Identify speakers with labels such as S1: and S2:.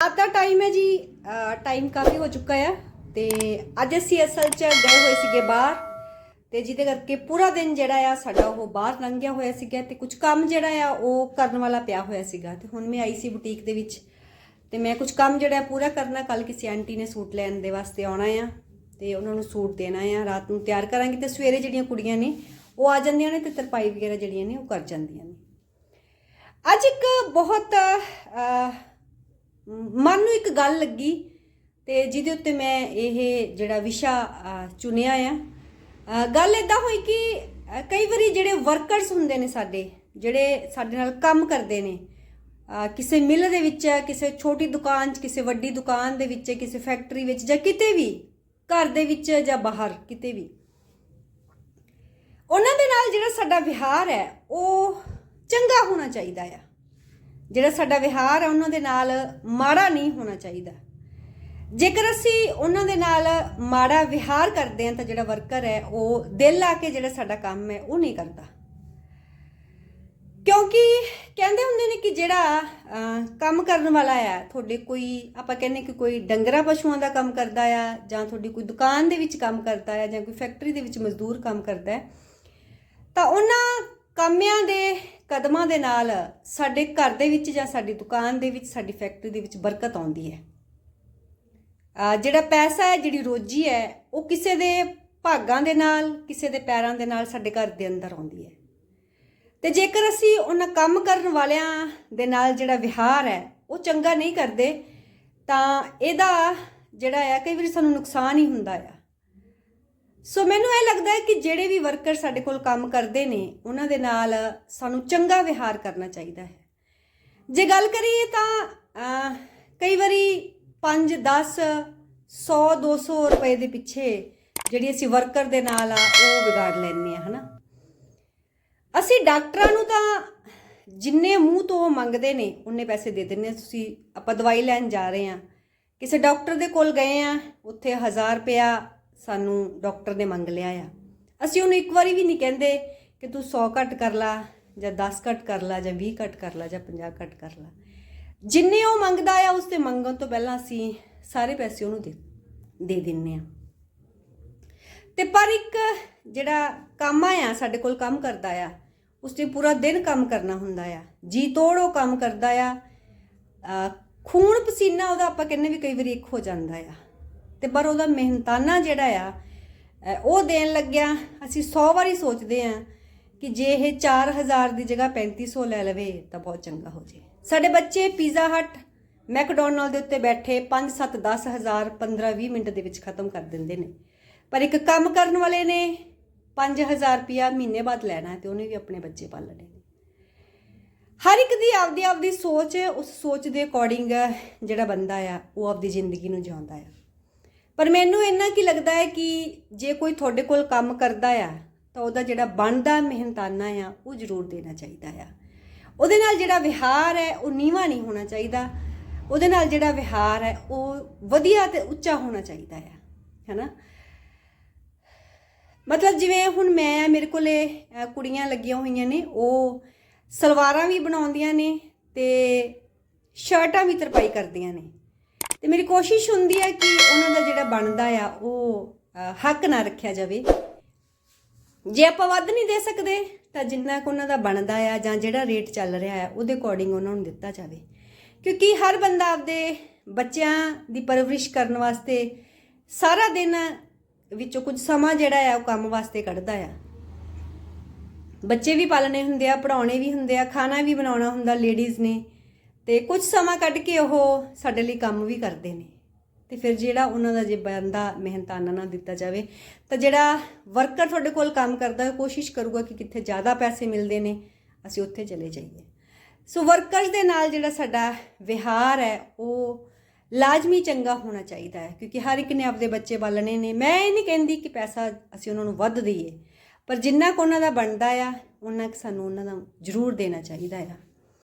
S1: ਰਾਤ ਦਾ ਟਾਈਮ ਹੈ ਜੀ ਟਾਈਮ ਕਾਫੀ ਹੋ ਚੁੱਕਾ ਹੈ ਤੇ ਅੱਜ ਅਸੀਂ ਅਸਲ 'ਚ ਗਏ ਹੋਏ ਸੀਗੇ ਬਾਹਰ ਤੇ ਜਿਹਦੇ ਕਰਕੇ ਪੂਰਾ ਦਿਨ ਜਿਹੜਾ ਆ ਸਾਡਾ ਉਹ ਬਾਹਰ ਲੰਘਿਆ ਹੋਇਆ ਸੀਗਾ ਤੇ ਕੁਝ ਕੰਮ ਜਿਹੜਾ ਆ ਉਹ ਕਰਨ ਵਾਲਾ ਪਿਆ ਹੋਇਆ ਸੀਗਾ ਤੇ ਹੁਣ ਮੈਂ ਆਈ ਸੀ ਬੁਟੀਕ ਦੇ ਵਿੱਚ ਤੇ ਮੈਂ ਕੁਝ ਕੰਮ ਜਿਹੜਾ ਪੂਰਾ ਕਰਨਾ ਕੱਲ ਕਿਸੇ ਆਂਟੀ ਨੇ ਸੂਟ ਲੈਣ ਦੇ ਵਾਸਤੇ ਆਉਣਾ ਆ ਤੇ ਉਹਨਾਂ ਨੂੰ ਸੂਟ ਦੇਣਾ ਆ, ਰਾਤ ਨੂੰ ਤਿਆਰ ਕਰਾਂਗੇ ਤੇ ਸਵੇਰੇ ਜਿਹੜੀਆਂ ਕੁੜੀਆਂ ਨੇ ਉਹ ਆ ਜਾਂਦੀਆਂ ਨੇ ਤੇ ਤਰਪਾਈ ਵਗੈਰਾ ਜਿਹੜੀਆਂ ਨੇ ਉਹ ਕਰ ਜਾਂਦੀਆਂ ਨੇ। ਅੱਜ ਇੱਕ ਬਹੁਤ ਮਨ ਨੂੰ ਇੱਕ ਗੱਲ ਲੱਗੀ ਤੇ ਜਿਹਦੇ ਉੱਤੇ ਮੈਂ ਇਹ ਜਿਹੜਾ ਵਿਸ਼ਾ ਚੁਣਿਆ ਆ। ਗੱਲ ਇਦਾਂ ਹੋਈ ਕਿ ਕਈ ਵਾਰੀ ਜਿਹੜੇ ਵਰਕਰਸ ਹੁੰਦੇ ਨੇ ਸਾਡੇ, ਜਿਹੜੇ ਸਾਡੇ ਨਾਲ ਕੰਮ ਕਰਦੇ ਨੇ ਕਿਸੇ ਮਿਲ ਦੇ ਵਿੱਚ, ਕਿਸੇ ਛੋਟੀ ਦੁਕਾਨ 'ਚ, ਕਿਸੇ ਵੱਡੀ ਦੁਕਾਨ ਦੇ ਵਿੱਚ, ਕਿਸੇ ਫੈਕਟਰੀ ਵਿੱਚ ਜਾਂ ਕਿਤੇ ਵੀ, ਘਰ ਦੇ ਵਿੱਚ ਜਾਂ ਬਾਹਰ ਕਿਤੇ ਵੀ, ਉਹਨਾਂ ਦੇ ਨਾਲ ਜਿਹੜਾ ਸਾਡਾ ਵਿਹਾਰ ਹੈ, ਉਹ ਚੰਗਾ ਹੋਣਾ ਚਾਹੀਦਾ ਆ। ਜਿਹੜਾ ਸਾਡਾ ਵਿਹਾਰ ਆ, ਉਹਨਾਂ ਦੇ ਨਾਲ ਮਾੜਾ ਨਹੀਂ ਹੋਣਾ ਚਾਹੀਦਾ। ਜੇਕਰ ਅਸੀਂ ਉਹਨਾਂ ਦੇ ਨਾਲ ਮਾੜਾ ਵਿਹਾਰ ਕਰਦੇ ਹਾਂ ਤਾਂ ਜਿਹੜਾ ਵਰਕਰ ਹੈ, ਉਹ ਦਿਲ ਲਾ ਕੇ ਜਿਹੜਾ ਸਾਡਾ ਕੰਮ ਹੈ, ਉਹ ਨਹੀਂ ਕਰਦਾ। ਕਿਉਂਕਿ ਕਹਿੰਦੇ ਹੁੰਦੇ ਨੇ ਕਿ ਜਿਹੜਾ ਕੰਮ ਕਰਨ ਵਾਲਾ ਆ ਤੁਹਾਡੇ ਕੋਈ, ਆਪਾਂ ਕਹਿੰਦੇ ਕਿ ਕੋਈ ਡੰਗਰਾ ਪਸ਼ੂਆਂ ਦਾ ਕੰਮ ਕਰਦਾ ਆ, ਜਾਂ ਤੁਹਾਡੀ ਕੋਈ ਦੁਕਾਨ ਦੇ ਵਿੱਚ ਕੰਮ ਕਰਦਾ ਆ, ਜਾਂ ਕੋਈ ਫੈਕਟਰੀ ਦੇ ਵਿੱਚ ਮਜ਼ਦੂਰ ਕੰਮ ਕਰਦਾ ਹੈ, ਤਾਂ ਉਹਨਾਂ ਕਾਮਿਆਂ ਦੇ ਕਦਮਾਂ ਦੇ ਨਾਲ ਸਾਡੇ ਘਰ ਦੇ ਵਿੱਚ ਜਾਂ ਸਾਡੀ ਦੁਕਾਨ ਦੇ ਵਿੱਚ, ਸਾਡੀ ਫੈਕਟਰੀ ਦੇ ਵਿੱਚ ਬਰਕਤ ਆਉਂਦੀ ਹੈ। ਜਿਹੜਾ ਪੈਸਾ ਹੈ, ਜਿਹੜੀ ਰੋਜੀ ਹੈ, ਉਹ ਕਿਸੇ ਦੇ ਭਾਗਾਂ ਦੇ ਨਾਲ, ਕਿਸੇ ਦੇ ਪੈਰਾਂ ਦੇ ਨਾਲ ਸਾਡੇ ਘਰ ਦੇ ਅੰਦਰ ਆਉਂਦੀ ਹੈ। ਤੇ ਜੇਕਰ ਅਸੀਂ ਉਹਨਾਂ ਕੰਮ ਕਰਨ ਵਾਲਿਆਂ ਦੇ ਨਾਲ ਜਿਹੜਾ ਵਿਹਾਰ ਹੈ, ਉਹ ਚੰਗਾ ਨਹੀਂ ਕਰਦੇ, ਤਾਂ ਇਹਦਾ ਜਿਹੜਾ ਆ, ਕਈ ਵਾਰੀ ਸਾਨੂੰ ਨੁਕਸਾਨ ਹੀ ਹੁੰਦਾ ਆ। ਸੋ ਮੈਨੂੰ ਇਹ ਲੱਗਦਾ ਹੈ ਕਿ ਜਿਹੜੇ ਵੀ ਵਰਕਰ ਸਾਡੇ ਕੋਲ ਕੰਮ ਕਰਦੇ ਨੇ, ਉਹਨਾਂ ਦੇ ਨਾਲ ਸਾਨੂੰ ਚੰਗਾ ਵਿਹਾਰ ਕਰਨਾ ਚਾਹੀਦਾ ਹੈ। ਜੇ ਗੱਲ ਕਰੀਏ ਤਾਂ ਕਈ ਵਾਰੀ 5 10 100 200 ਰੁਪਏ ਦੇ ਪਿੱਛੇ ਜਿਹੜੀ ਅਸੀਂ ਵਰਕਰ ਦੇ ਨਾਲ ਆ, ਉਹ ਵਿਗਾੜ ਲੈਂਦੇ ਆ ਹਨਾ। ਅਸੀਂ ਡਾਕਟਰਾਂ ਨੂੰ ਤਾਂ ਜਿੰਨੇ ਮੂੰਹ ਤੋਂ ਉਹ ਮੰਗਦੇ ਨੇ ਉਹਨੇ ਪੈਸੇ ਦੇ ਦਿੰਦੇ ਆ ਤੁਸੀਂ, ਆਪਾਂ ਦਵਾਈ ਲੈਣ ਜਾ ਰਹੇ ਆ ਕਿਸੇ ਡਾਕਟਰ ਦੇ ਕੋਲ ਗਏ ਆ ਉੱਥੇ 1000 ਰੁਪਇਆ ਸਾਨੂੰ ਡਾਕਟਰ ਨੇ ਮੰਗ ਲਿਆ ਆ। ਅਸੀਂ ਉਹਨੂੰ ਇੱਕ ਵਾਰੀ ਵੀ ਨਹੀਂ ਕਹਿੰਦੇ ਕਿ ਤੂੰ 100 ਘੱਟ ਕਰ ਲਾ, ਜਾਂ 10 ਘੱਟ ਕਰ ਲਾ, ਜਾਂ 20 ਘੱਟ ਕਰ ਲਾ, ਜਾਂ 50 ਘੱਟ ਕਰ ਲਾ। ਜਿੰਨੇ ਉਹ ਮੰਗਦਾ ਆ, ਉਸ ਤੇ ਮੰਗਣ ਤੋਂ ਪਹਿਲਾਂ ਅਸੀਂ ਸਾਰੇ ਪੈਸੇ ਉਹਨੂੰ ਦੇ ਦੇ ਦਿੰਨੇ ਆ। ਤੇ ਪਰ ਇੱਕ ਜਿਹੜਾ ਕੰਮ ਆ, ਸਾਡੇ ਕੋਲ ਕੰਮ ਕਰਦਾ ਆ, ਉਸ ਤੇ ਪੂਰਾ ਦਿਨ ਕੰਮ ਕਰਨਾ ਹੁੰਦਾ ਆ। ਜੀ ਤੋੜ ਉਹ ਕੰਮ ਕਰਦਾ ਆ। ਖੂਨ ਪਸੀਨਾ ਉਹਦਾ ਆਪਾਂ ਕਹਿੰਨੇ ਵੀ ਕਈ ਵਾਰੀ ਇੱਕ ਹੋ ਜਾਂਦਾ ਆ। ਤੇ ਪਰ ਉਹਦਾ ਮਿਹਨਤਾਨਾ ਜਿਹੜਾ ਆ ਉਹ ਦੇਣ ਲੱਗਿਆ। ਅਸੀਂ 100 ਵਾਰੀ ਸੋਚਦੇ ਆ ਕਿ ਜੇ ਇਹ 4000 ਦੀ ਜਗ੍ਹਾ 3500 ਲੈ ਲਵੇ ਤਾਂ ਬਹੁਤ ਚੰਗਾ ਹੋ ਜੇ। ਸਾਡੇ ਬੱਚੇ ਪੀਜ਼ਾ ਹਟ, ਮੈਕਡੋਨਲਡ ਦੇ ਉੱਤੇ ਬੈਠੇ 5 7 10 ਹਜ਼ਾਰ 15 20 ਮਿੰਟ ਦੇ ਵਿੱਚ ਖਤਮ ਕਰ ਦਿੰਦੇ ਨੇ। ਪਰ ਇੱਕ ਕੰਮ ਕਰਨ ਵਾਲੇ ਨੇ 5000 ਰੁਪਿਆ ਮਹੀਨੇ ਬਾਅਦ ਲੈਣਾ ਹੈ ਤੇ ਉਹਨੇ ਵੀ ਆਪਣੇ ਬੱਚੇ ਪਾਲਣੇ ਨੇ। ਹਰ ਇੱਕ ਦੀ ਆਪਦੀ ਆਪਦੀ ਸੋਚ ਹੈ ਉਸ ਸੋਚ ਦੇ ਅਕੋਰਡਿੰਗ ਜਿਹੜਾ ਬੰਦਾ ਆ, ਉਹ ਆਪਦੀ ਜ਼ਿੰਦਗੀ ਨੂੰ ਜਿਉਂਦਾ ਆ। ਪਰ ਮੈਨੂੰ ਇੰਨਾ ਕੀ ਲੱਗਦਾ ਹੈ ਕਿ ਜੇ ਕੋਈ ਤੁਹਾਡੇ ਕੋਲ ਕੰਮ ਕਰਦਾ ਆ, ਤਾਂ ਉਹਦਾ ਜਿਹੜਾ ਬਣਦਾ ਮਿਹਨਤਾਨਾ ਆ, ਉਹ ਜ਼ਰੂਰ ਦੇਣਾ ਚਾਹੀਦਾ ਆ। ਉਹਦੇ ਨਾਲ ਜਿਹੜਾ ਵਿਹਾਰ ਹੈ, ਉਹ ਨੀਵਾ ਨਹੀਂ ਹੋਣਾ ਚਾਹੀਦਾ। ਉਹਦੇ ਨਾਲ ਜਿਹੜਾ ਵਿਹਾਰ ਹੈ, ਉਹ ਵਧੀਆ ਤੇ ਉੱਚਾ ਹੋਣਾ ਚਾਹੀਦਾ ਆ, ਹੈਨਾ? ਮਤਲਬ ਜਿਵੇਂ ਹੁਣ ਮੈਂ ਮੇਰੇ ਕੋਲੇ ਕੁੜੀਆਂ ਲੱਗੀਆਂ ਹੋਈਆਂ ਨੇ, ਉਹ ਸਲਵਾਰਾਂ ਵੀ ਬਣਾਉਂਦੀਆਂ ਨੇ ਤੇ ਸ਼ਰਟਾਂ ਵੀ ਤਰਪਾਈ ਕਰਦੀਆਂ ਨੇ। ਤੇ ਮੇਰੀ ਕੋਸ਼ਿਸ਼ ਹੁੰਦੀ ਹੈ ਕਿ ਉਹਨਾਂ ਦਾ ਜਿਹੜਾ ਬਣਦਾ ਆ, ਉਹ ਹੱਕ ਨਾ ਰੱਖਿਆ ਜਾਵੇ। ਜੇ ਆਪਾਂ ਵੱਧ ਨਹੀਂ ਦੇ ਸਕਦੇ, ਤਾਂ ਜਿੰਨਾ ਕੁ ਉਹਨਾਂ ਦਾ ਬਣਦਾ ਆ ਜਾਂ ਜਿਹੜਾ ਰੇਟ ਚੱਲ ਰਿਹਾ ਆ, ਉਹਦੇ ਅਕੋਰਡਿੰਗ ਉਹਨਾਂ ਨੂੰ ਦਿੱਤਾ ਜਾਵੇ। ਕਿਉਂਕਿ ਹਰ ਬੰਦਾ ਆਪਦੇ ਬੱਚਿਆਂ ਦੀ ਪਰਵਰਿਸ਼ ਕਰਨ ਵਾਸਤੇ ਸਾਰਾ ਦਿਨ ਵਿੱਚੋਂ ਕੁਝ ਸਮਾਂ ਜਿਹੜਾ ਆ, ਉਹ ਕੰਮ ਵਾਸਤੇ ਕੱਢਦਾ ਆ। ਬੱਚੇ ਵੀ ਪਾਲਣੇ ਹੁੰਦੇ ਆ ਪੜਾਉਣੇ ਵੀ ਹੁੰਦੇ ਆ, ਖਾਣਾ ਵੀ ਬਣਾਉਣਾ ਹੁੰਦਾ ਲੇਡੀਜ਼ ਨੇ। ਤੇ ਕੁਝ ਸਮਾਂ ਕੱਢ ਕੇ ਉਹ ਸਾਡੇ ਲਈ ਕੰਮ ਵੀ ਕਰਦੇ ਨੇ। ਤੇ ਫਿਰ ਜਿਹੜਾ ਉਹਨਾਂ ਦਾ ਜੇ ਬੰਦਾ ਮਿਹਨਤਾਨਾ ਨਾ ਦਿੱਤਾ ਜਾਵੇ, ਤਾਂ ਜਿਹੜਾ ਵਰਕਰ ਤੁਹਾਡੇ ਕੋਲ ਕੰਮ ਕਰਦਾ ਹੈ ਕੋਸ਼ਿਸ਼ ਕਰੂਗਾ ਕਿ ਕਿੱਥੇ ਜ਼ਿਆਦਾ ਪੈਸੇ ਮਿਲਦੇ ਨੇ, ਅਸੀਂ ਉੱਥੇ ਚਲੇ ਜਾਈਏ। ਸੋ ਵਰਕਰਸ ਦੇ ਨਾਲ ਜਿਹੜਾ ਸਾਡਾ ਵਿਹਾਰ ਹੈ, ਉਹ ਲਾਜ਼ਮੀ ਚੰਗਾ ਹੋਣਾ ਚਾਹੀਦਾ ਹੈ, ਕਿਉਂਕਿ ਹਰ ਇੱਕ ਨੇ ਆਪਦੇ ਬੱਚੇ ਪਾਲਣੇ ਨੇ। ਮੈਂ ਇਹ ਨਹੀਂ ਕਹਿੰਦੀ ਕਿ ਪੈਸਾ ਅਸੀਂ ਉਹਨਾਂ ਨੂੰ ਵੱਧ ਦਈਏ, ਪਰ ਜਿੰਨਾ ਕੁ ਉਹਨਾਂ ਦਾ ਬਣਦਾ ਆ ਉਹਨਾਂ ਕੁ ਸਾਨੂੰ ਉਹਨਾਂ ਦਾ ਜ਼ਰੂਰ ਦੇਣਾ ਚਾਹੀਦਾ ਆ।